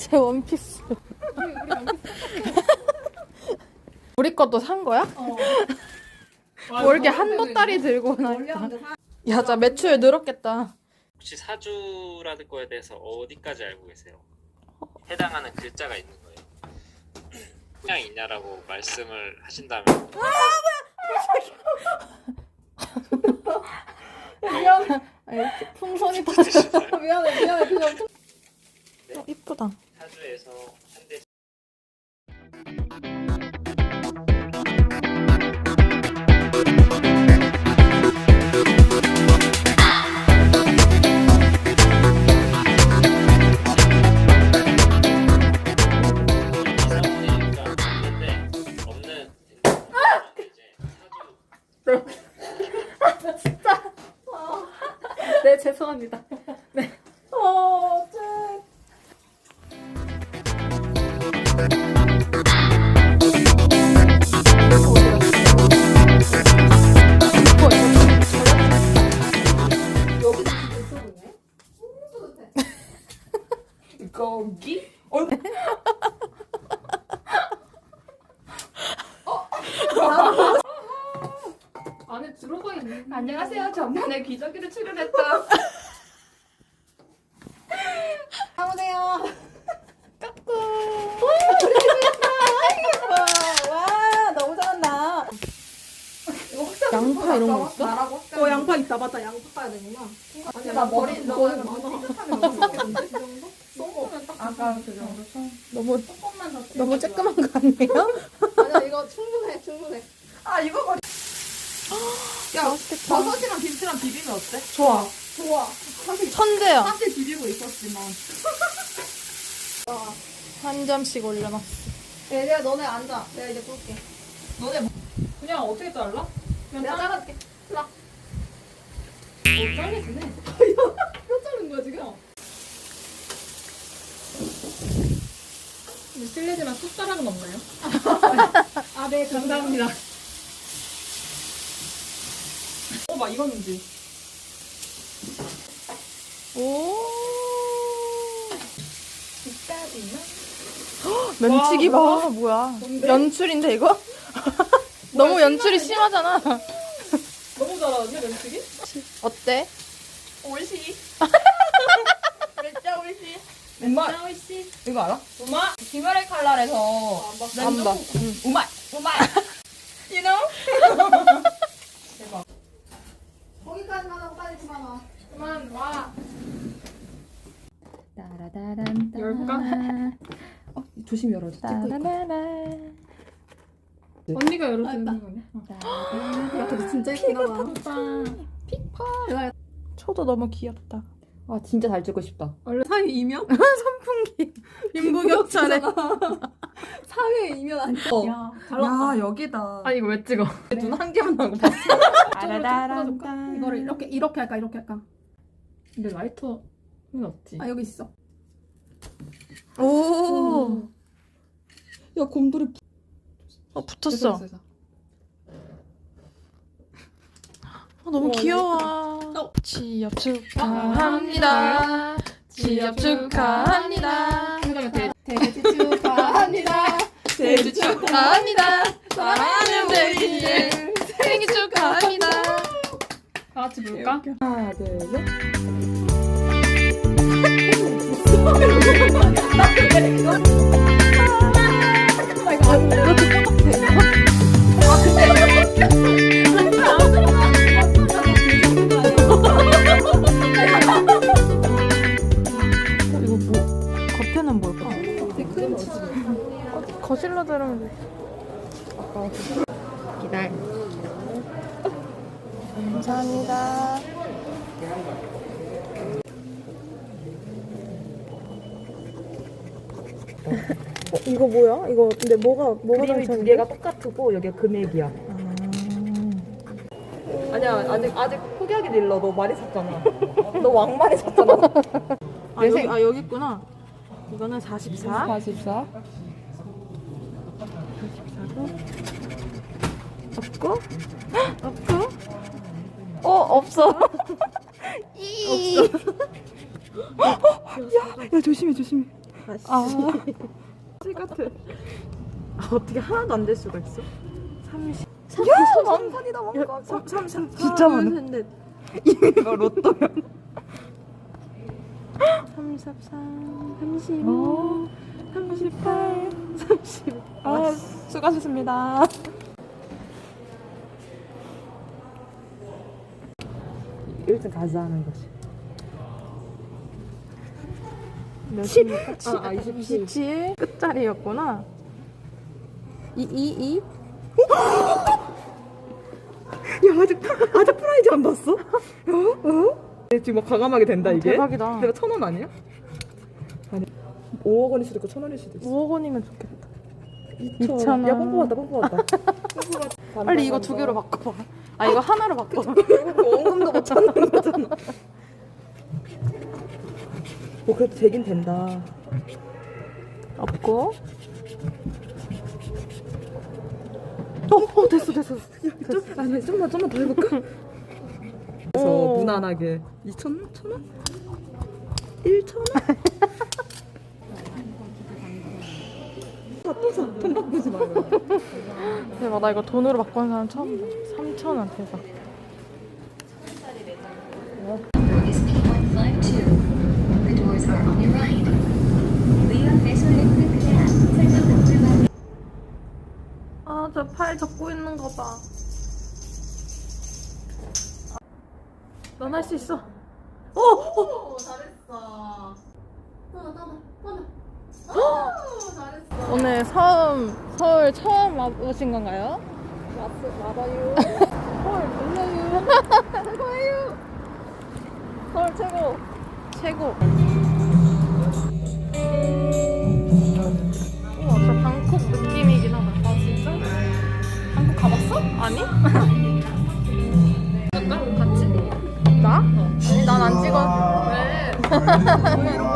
제 원피스. 우리 것도 산 거야? 뭐 이렇게 한 보따리 들고 나니까. 야, 자 매출 늘었겠다. 혹시 사주라는 거에 대해서 어디까지 알고 계세요? 해당하는 글자가 있는 거예요. 그냥 있냐라고 말씀을 하신다면 미안해. 아니, 풍선이 다 뜻이나요? 미안해. 미안해. 그냥 어, 이쁘다. 전면에 기저귀를 출연했던 나오세요. 와, 너무 잘한다. 양파 이런 거 있어? 나라고 어, 양파 있다. 맞다. 양파 봐야 되구나. 아니 나 머리 너무 너무 많아. 쏘고 아까 그 정도 손 너무 조금만 더. 너무 쬐끄만 거 아니에요? 아니야, 이거 충분해, 충분해. 아 이거 야 맛있겠다. 버섯이랑 김치랑 비비면 어때? 좋아. 좋아. 사실 천재야. 사실 비비고 있었지만 한 점씩 올려놨어. 얘들아, 너네 앉아. 내가 이제 볼게. 너네 뭐- 그냥 어떻게 잘라? 그냥 내가 잘라 잘라줄게. 못 잘리지네 뼈 자른 거야, 지금? 근데 실례지만 숟가락은 없나요? 아, 네, 감사합니다 어막 이거는지 오. 면치기 와, 봐. 뭐야? 연출인데 이거? 너무 연출이 심하잖아. 너무 잘하는데 면치기? 어때? 진짜 옳지. 엄마. 이거 알아? 엄마 김열의 칼날에서 안 봤어. 안 봐. 응. 우마 우마 you know? 대박 거기까지만 하고 빨리 그만 그만 와 따라다란. 열까? 어, 조심히 열어 따라라라. 언니가 열어주는 알았다. 거네 야, 근데 진짜 예쁘다. 초도 너무 귀엽다. 아 진짜 잘 찍고 싶다 원래 사회 이면? 선풍기. 빈부격차래. 사회 이면 아니야. 야, 잘났다. 여기다 아 이거 왜 찍어? 눈 한 개만 나고 봤어 따라다란다. 이거를 이렇게 이렇게 할까 이렇게 할까? 근데 라이터는 없지 아 여기 있어. 오. 야 곰돌이 어 붙었어. 어, 너무 귀여워. 취업 축하합니다. 취업 축하합니다. 그다음에 대 돼지 축하합니다. 생일 축하합니다. 사랑하는 돼지의 생일 축하합니다. 다 같이 볼까? 하나, 둘, 셋. 이거 뭐 겉에는 뭘까? 어, 거실로 들으면 돼. 기다려 감사합니다. 이거 뭐야? 이거 근데 뭐가 뭐가 그림이 두 개가 똑같고 여기가 금액이야 아니야 아직 아직 포기하기 일러 너 많이 샀잖아 너 왕 많이 샀잖아 아 여기 아 여기 있구나. 이거는 44. 44 없고 없고 어 없어. 이. 없어. 야, 야 조심해 조심해. 아, 씨 같아. 아, 어떻게 하나도 안 될 수가 있어? 30. 야, 왕관이다 왕관. 3, 3, 3, 진짜 많아. 이거 로또야. 33, 35, 38, 30. 아, 수고하셨습니다. 일찍 가자 하는 거지. 몇입니까? 아, 아, 27. 27 끝자리였구나. 2, 2, 2? 야 아직 아직 프라이즈 안 봤어? 어? 어? 지금 막 과감하게 된다 이게? 대박이다. 내가 천 원 아니야? 아니 5억 원일 수도 있고 천 원일 수도 있어. 5억 원이면 좋겠다. 2천 2,000원. 야뽕 뽑았다 뽕 뽑았다. 빨리 이거 두 개로 바꿔봐. 아, 이거 하나로 바꿔봐. 원금도 못 찾는 거잖아. 뭐 그래도 되긴 된다. 없고. 어, 어, 됐어, 됐어. 좀, 아니 좀만 좀만 더 해볼까? 그래서 오. 무난하게 2천 원? 천 원? 1천 원? 돈 바꾸지 말고. 대박, 나 이거 돈으로 바꾸는 사람 처음 봐. 3,000원 대박. 팔 접고 있는 거 봐. 넌 할 수 있어. 어, 어. 오늘 처음 서울 처음 와보신 건가요? 와봐요. 서울 몰라요. 최고예요. 서울 최고. 최고. Yeah.